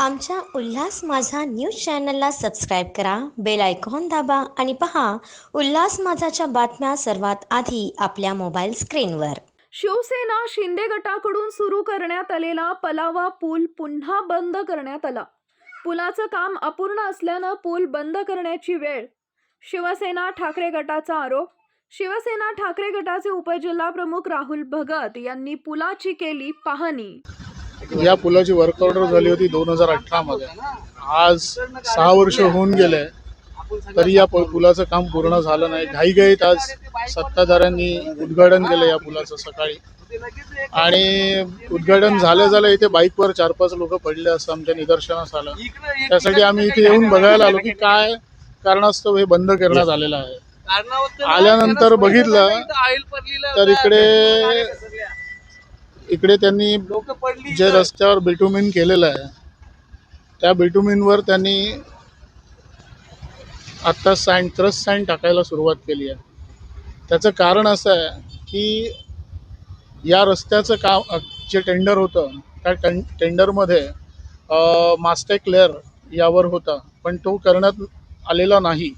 आमच्या उल्हास माझा न्यूज चॅनलला सबस्क्राईब करा बेल आयकॉन दाबा आणि पहा उल्हास माझाच्या बातम्या सर्वात आधी आपल्या मोबाईल स्क्रीनवर. शिवसेना शिंदे गटाकडून सुरू करण्यात आलेला पलावा पूल पुन्हा बंद करण्यात आला. पुलाचं काम अपूर्ण असल्यानं पूल बंद करण्याची वेळ. शिवसेना ठाकरे गटाचा आरोप. शिवसेना ठाकरे गटाचे उपजिल्हा प्रमुख राहुल भगत यांनी पुलाची केली पाहणी. या पुलाची वर्क ऑर्डर झाली होती दोन हजार अठरा मध्ये आज सहा वर्ष होऊन गेले तरी या पुलाचं काम पूर्ण झालं नाही. घाईघाईत आज सत्ताधाऱ्यांनी उद्घाटन केलं या पुलाचं सकाळी. आणि उद्घाटन झालं झालं इथे बाईकवर चार पाच लोक पडले असं आमच्या निदर्शनास आलं. त्यासाठी आम्ही इथे येऊन बघायला आलो की काय कारणास्तव हे बंद करण्यात आलेलं आहे. आल्यानंतर बघितलं तर इकडे इकडे त्यांनी जे रस्त्यावर बिटुमिन केलेलं आहे त्या बिटुमिनवर त्यांनी आत्ता सँड त्रस सँड टाकायला सुरुवात केली आहे. त्याचं कारण असं आहे की या रस्त्याचं काम जे टेंडर होतं त्या टें टेंडरमध्ये मास्टेक लेअर यावर होता पण तो करण्यात आलेला नाही.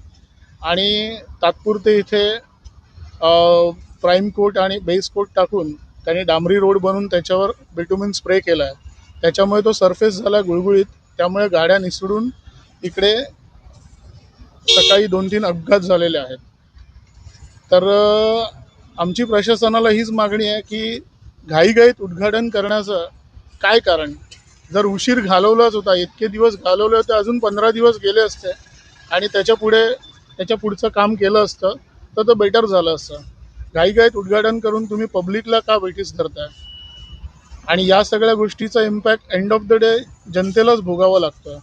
आणि तात्पुरते इथे प्राईम कोट आणि बेस कोट टाकून त्यांनी डांबरी रोड बनवून त्याच्यावर बिटुमिन स्प्रे केला आहे. त्याच्यामुळे तो सरफेस झाला गुळगुळीत. त्यामुळे गाड्या निसडून इकडे सकाळी दोन तीन अपघात झालेले आहेत. तर आमची प्रशासनाला हीच मागणी आहे की घाईघाईत उद्घाटन करण्याचं काय कारण? जर उशीर घालवलाच होता इतके दिवस घालवले होते अजून पंधरा दिवस गेले असते आणि त्याच्या पुढे त्याच्या पुढचं काम केलं असतं तर ते बेटर झालं असतं. घाईघाईत उद्घाटन करून तुम्ही पब्लिकला का वेटीस करताय? आणि या सगळ्या गोष्टीचा impact end of the day जनतेलाच भोगावं लागतं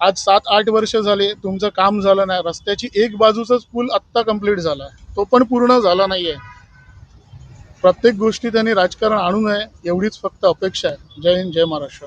आज सात आठ वर्ष झाले तुमचं काम झालं नाही रस्त्याची एक बाजूचाच पूल आत्ता कंप्लीट झाला तो पण पूर्ण झाला नाही आहे प्रत्येक गोष्टी त्यांनी राजकारण आणू नये एवढीच फक्त अपेक्षा आहे. जय हिंद जय महाराष्ट्र.